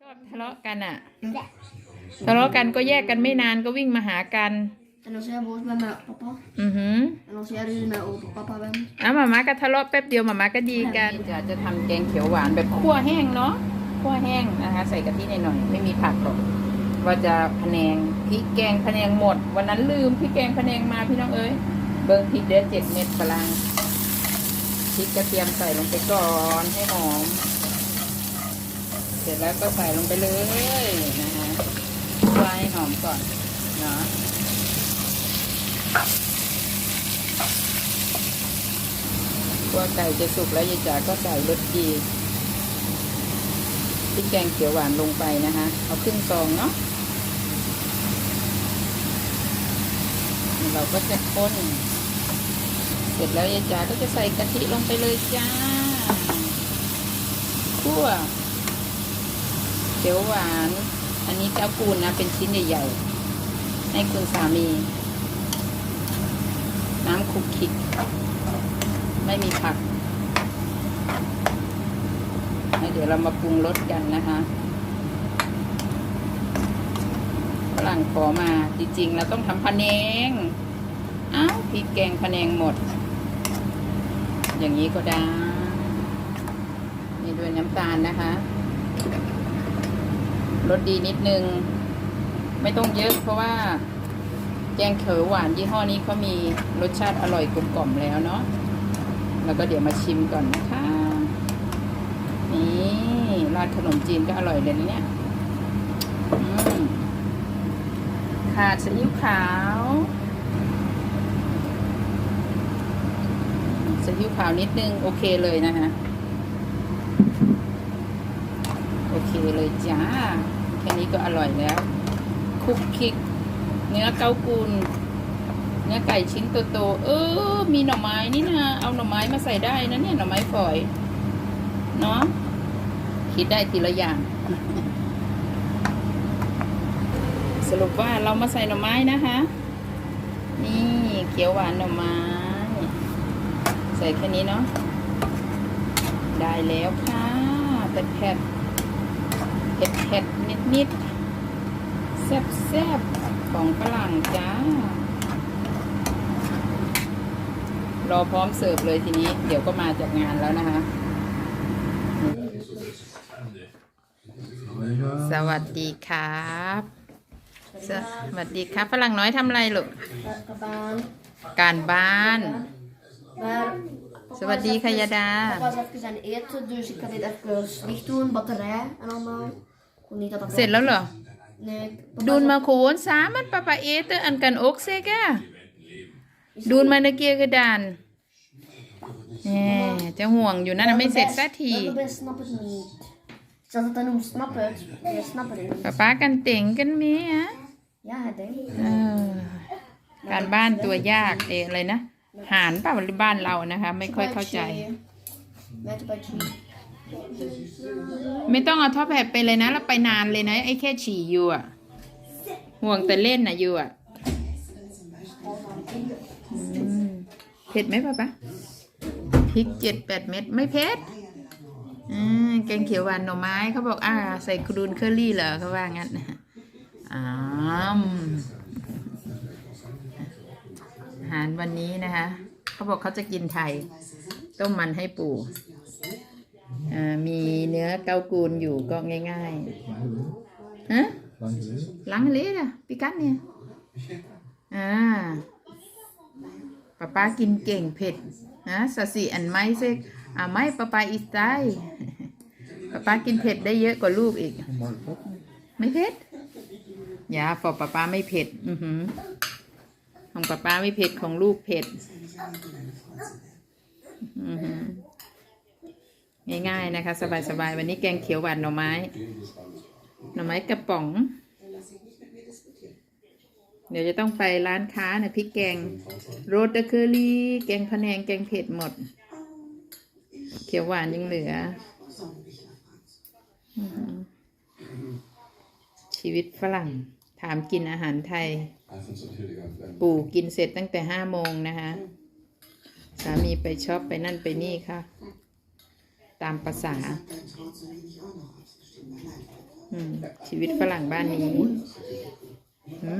ชอบทะเลาะกันอะทะเลาะกันก็แยกกันไม่นานก็วิ่งมาหากัน En als jij boos bent met papa, อือหือ en als jij ruzie met opa papa bent, อะมาม่าก็ทะเลาะแป๊บเดียวมาม่าก็ดีกันจะจะทำแกงเขียวหวานแบบคั่วแห้งเนาะคั่วแห้งนะคะใส่กะทิหน่อยๆไม่มีผักหรอกว่าจะพะแนงพริกแกงพะแนงหมด วันนั้นลืมพริกแกงพะแนงมาพี่น้องเอ้ยเบิ้งพริกเด็ดเจ็ดเม็ดฝรั่งพริกกระเทียมใส่ลงไปก่อนให้หอมเส ร็จแล้วก็ใส่ลงไปเลยนะคะควให้หอมก่อนเนาะว่าไก่จะสุกแล้วยายจ๋าก็ใส่รสดีพริกแกงเขียวหวานลงไปนะคะ เอาครึ่งซองเนาะเราก็จะค้น เสร็จแล้วยายจ๋าก็จะใส่กะทิลงไปเลยจ้าคั่ว เขียวหวาน อันนี้เจ้าปูนนะ เป็นชิ้นใหญ่ๆให้คุณสามี น้ำคุกคิก ไม่มีผักเดี๋ยวเรามาปรุงรสกันนะคะฝรั่งขอมาจริงๆเราต้องทำพะแนงอ้าพริกแกงพะแนงหมด อย่างนี้ก็ได้นี่ด้วยน้ำตาลนะคะ รสดีนิดนึง ไม่ต้องเยอะเพราะว่า แกงเขียวหวานยี่ห้อนี้เขามีรสชาติอร่อยกลมกล่อมแล้วเนาะแล้วก็เดี๋ยวมาชิมก่อนนะคะ นี่ราดขนมจีนก็อร่อยเลยนะเนี่ยขาดซีอิ๊วขาวซีอิ๊วขาวนิดนึง โอเคเลยนะคะ โอ เคเลยจ้า แค่นี้ก็อร่อยแล้ว คุกคิก เนื้อเกากูลเนื้อไก่ชิ้นโตๆเออ มีหน่อไม้นี่นะเอาหน่อไม้มาใส่ได้นะเนี่ยหน่อไม้ฝอย เนาะคิดได้ทีละอย่าง สรุปว่าเรามาใส่หน่อไม้นะคะ นี่เขียวหวานหน่อไม้ ใส่แค่นี้เนาะได้แล้วค่ะเผ็ดเผ็ด เผ็ดเผ็ดนิดนิดๆแซ่บแซ่บๆของฝรั่งจ้า รอพร้อมเสิร์ฟเลยทีนี้ เดี๋ยวก็มาจากงานแล้วนะคะ สวัสดีครับ สวัสดีครับฝรั่งน้อยทำอะไรลูก welke baan? การบ้าน Maar สวัสดีค่ะยาดา papa is even aan het eten, dus ik ga dit even licht doen, batterij en allemaal. Ik wil niet dat dat เสร็จแล้วเหรอ Nee, ดูนมาโขนสามันปะปะเอเตอร์อันกันอกเซกะดูนมาเนเกียกระดานแหมจะห่วงอยู่นั่นนะไม่เสร็จสักที Welke bij snap het niet. Ik zat het dan noemen, snap het. Maar je snapt het niet. ป้าป้ากันเต่งกันมีฮะ Ja, het denk ik. เออการบ้านตัวยากเอออะไรนะ หารเปล่าหรือบ้านเรานะคะ ไม่ค่อยเข้าใจ Met bij cheese. ไไม่ต้องเอาท็อปแพดไปเลยนะเราไปนานเลยนะ ไอ้แค่ฉี่อยู่อะ ห่วงแต่เล่นนะอยู่อะเผ็ดไหมป้าป๊าพริกเจ็ดแปดเม็ดไม่เผ็ดอืมแกงเขียวหวานหน่อไม้เขาบอกอ่า ใส่กรูนเคอรี่เหรอเขาว่างั้นอ้ามอาหารวันนี้นะคะ เขาบอกเขาจะกินไทย ต้มมันให้ปู่ มีเนื้อเกากูลอยู่ก็ง่ายๆฮะ Lang geleden? ล้างเลยอะปิกัดเนี่ยอ่าป้าป้ากินเก่งเผ็ดนะสสิอันไม่เซกอ่าไม่ป้าป้าอีสไตล์ป้าป้ากินเผ็ดได้เยอะกว่าลูกอีก Mag ik op? ไม่เผ็ดอย่าฟอป้าป้าไม่เผ็ด อือหือของป้าป้าไม่เผ็ดของลูกเผ็ด อือหือ ง่ายๆนะคะ สบายๆวันนี้แกงเขียวหวานหน่อไม้ หน่อไม้กระป๋อง เดี๋ยวจะต้องไปร้านค้านะพริกแกงโรตเคอรี่แกงพะแนงแกงเผ็ดหมด เขียวหวานยังเหลือ ชีวิตฝรั่งถามกินอาหารไทย ปู่กินเสร็จตั้งแต่ห้าโมงนะคะ สามีไปช็อปไปนั่นไปนี่ค่ะ ตามภาษาชีวิตฝรั่งบ้านนี้ อื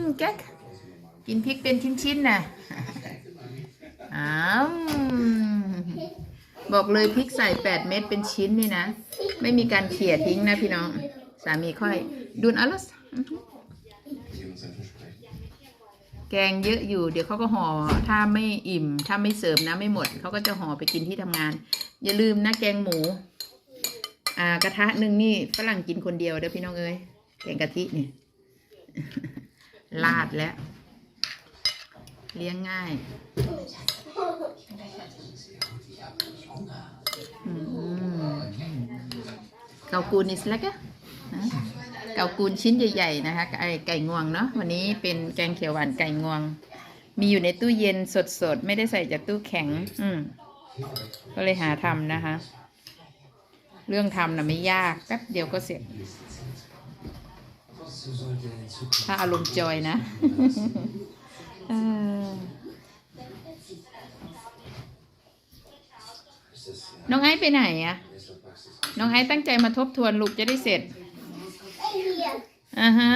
มแก๊กกินพริกเป็นชิ้นๆน่ะอ้าวบอกเลยพริกใส่แปดเม็ดเป็นชิ้นนี่นะ ไม่มีการเขี่ยทิ้งนะพี่น้อง สามีค่อยดุนอลัสแกงเยอะอยู่ เดี๋ยวเขาก็ห่อถ้าไม่อิ่ม ถ้าไม่เสร์ฟนะไม่หมด เขาก็จะห่อไปกินที่ทำงาน อย่าลืมนะแกงหมู อ่ากระทะหนึ่งนี่ฝรั่งกินคนเดียวเด้อพี่น้องเอ้ยแกงกะทินี่ลาดแล้ว เลี้ยงง่ายเกากูนอิสแล้วก็นะเกากูนชิ้นใหญ่ๆนะคะไอไก่งวงเนาะวันนี้เป็นแกงเขียวหวานไก่งวง มีอยู่ในตู้เย็นสดๆ ไม่ได้ใส่จากตู้แข็ง อืม ก็เลยหาทำนะคะ เรื่องทำนะไม่ยาก แป๊บเดียวก็เสร็จ ถ้าอารมณ์จอยนะเออน้องไอซ์ไปไหนอะน้องไอซ์ตั้งใจมาทบทวนลูกจะได้เสร็จอ่าฮะ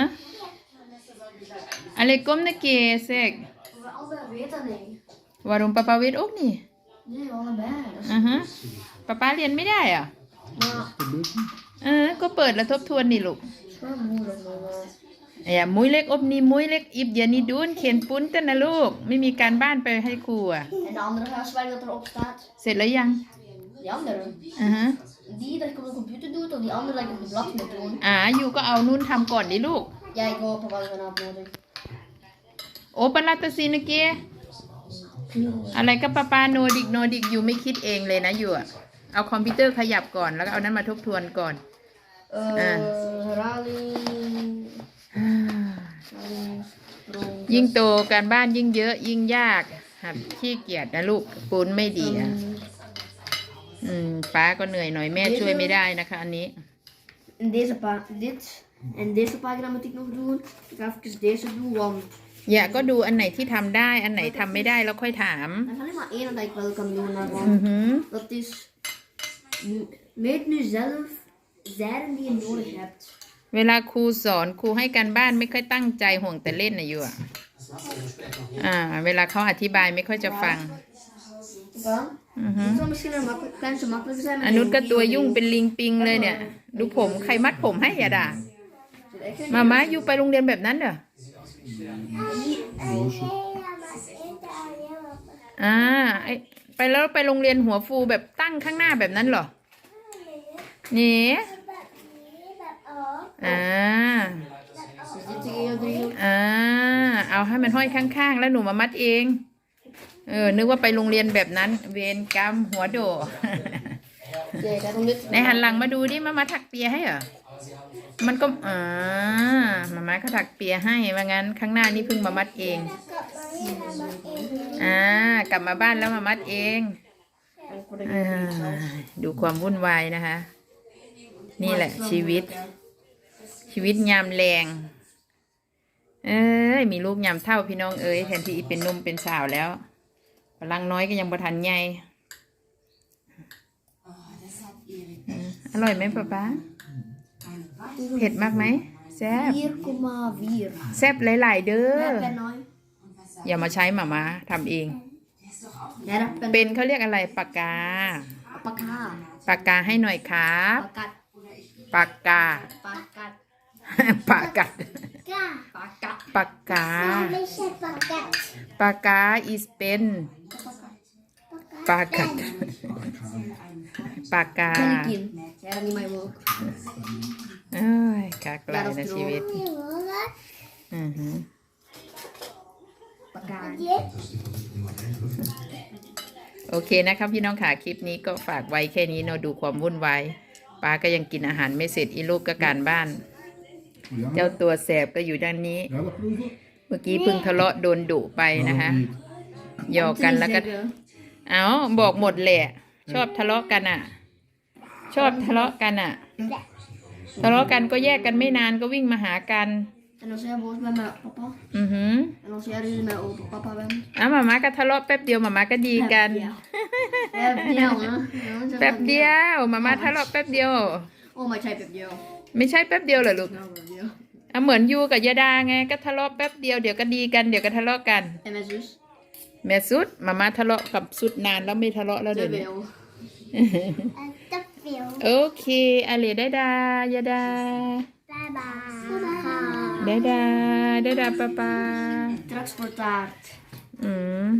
อะไรก้มนะเกเซก We allebei weten niet. วารุมปะปาเวทโอ๊กนี่ Nee, allebei. Dat is อ่าฮะป้าป้าเรียนไม่ได้เหรอะ maar, เออ ก็เปิดแล้วทบทวนนี่ลูก het is wel moeilijk, maar... eh, อย่ามุ้ยเล็กอบนี่มุ้ยเล็กอิบอย่านี่ดูนเขียนปุ้นเต้นนะลูก ไม่มีการบ้านไปให้ครูอะ En de andere huiswerk dat erop staat, เสร็จแล้วยัง die andere. อ่าฮะ Die dat ik op de computer doe, of die andere dat ik op de blad moet doen. อ่าอยู่ก็เอานุ่นทำก่อนดิลูก Ja, ik hoop wel vanavond nodig. โอปันลัตตซีนเก อะไรก็ปาปาโนดิกโนดิกอยู่ไม่คิดเองเลยนะอยู่อะเอาคอมพิวเตอร์ขยับก่อนแล้วก็เอานั้นมาทบทวนก่อน Eh, herhaling... herhaling, sprong, ยิ่งโตการบ้านยิ่งเยอะยิ่งยากหัดขี้เกียจนะลูกปูนไม่ดีอะอืมป้าก็เหนื่อยหน่อยแม่ช่วยไม่ได้นะคะ อันนี้ En deze pa dit. En deze pagina moet ik nog doen. Ik ga even deze doen, want อย่าก็ดูอันไหนที่ทำได้ อันไหนทำไม่ได้แล้วค่อยถาม er is alleen maar één dat ik wel kan doen. อือ Daarvan. หือ Dat is. m- Meet nu zelf zijden die je nodig hebt. เวลาครูสอนครูให้การบ้านไม่ค่อยตั้งใจห่วงแต่เล่นนะอยู่อะอ่า เวลาเขาอธิบายไม่ค่อยจะฟัง Dan. อือหือ Het zal misschien een makkelijk, klein zo makkelijk zijn. อนุชก็ตัวยุ่งเป็นลิงปิงเลยเนี่ย ดูผมใครมัดผมให้อย่าด่ามาม่าอยู่ไปโรงเรียนแบบนั้นเหรอ อ่าไอไปแล้วไปโรงเรียนหัวฟูแบบตั้งข้างหน้าแบบนั้นเหรอนี่อ่า Dus dit is heel drie. อ่าเอาให้มันห้อยข้างๆ แล้วหนูมามัดเอง เออ นึกว่าไปโรงเรียนแบบนั้น เวรกรรมหัวโด Nee, ik heb hem dit. ในหันหลังมาดูดิมามาถักเปียให้เหรอ มันก็อ่ามามาเขาถักเปียให้ว่างั้นข้างหน้านี่เพิ่งมามัดเอง อ่ากลับมาบ้านแล้วมามัดเองอ่าดูความวุ่นวายนะคะ นี่แหละ ชีวิต ชีวิตยามแรงเอ้ยมีลูกยามเท่าพี่น้องเอ้ยแทนที่เป็นนุ่มเป็นสาวแล้วพลังน้อยก็ยังบ่ทันใหญ่อร่อยไหมป๊าป๊า เผ็ดมากไหมแซ่บ 4,4. แซ่บหลาย ๆ เด้อ Nee, pen nooit. อย่ามาใช้หมามาทำเอง Nee, dat pen. เป็นเขาเรียกอะไรปากกา Pakka. ปากกาให้หน่อยครับ Pakkat. ปากกา Pakkat. ปากกัด Pakkat. ปากกา ไม่ใช่ปากกัดปากกา is เป็นปากกัด ปากกา Ben ik in. Ja, dat niet mijn woord. เอ้ยกากลายนะชีวิตหิวแล้วอือหือ Pakka. เย็ดโอเคนะครับพี่น้องค่ะคลิปนี้ก็ฝากไว้แค่นี้เนาะดูความวุ่นวายป้าก็ยังกินอาหารไม่เสร็จอีลูกก็การบ้าน เจ้าตัวแสบก็อยู่ด้านนี้ Ja, dat proeven. เมื่อกี้เพิ่งทะเลาะโดนดุไปนะคะ Waarom niet? หยอกกันแล้วก็ zeggen. เอาบอกหมดแหละ ชอบทะเลาะกันอะ ชอบทะเลาะกันอะ ทะเลาะกันก็แยกกันไม่นานก็วิ่งมาหากัน En dan zei Boos bij mijn papa. อือหือ En dan zei Rie met opa papa bij me. อะหมามาก็ทะเลาะแป๊บเดียวหมามาก็ดีกัน Heb je hoor? แป๊บเดียวหมามาทะเลาะแป๊บเดียวโอ้ไม่ใช่แป๊บเดียวไม่ใช่แป๊บเดียวเหรอลูก Nou, heb je. อะเหมือนยูกับยาดาไงก็ทะเลาะแป๊บเดียวเดี๋ยวก็ดีกันเดี๋ยวก็ทะเลาะกัน En mijn zus. แม่สุดหมามาทะเลาะกับสุดนานแล้วไม่ทะเลาะแล้วเดี๋ยวนี้ โอเคอเลได้ดายาดาบายบายได้ดาได้ดาปาป้า transportaart อืม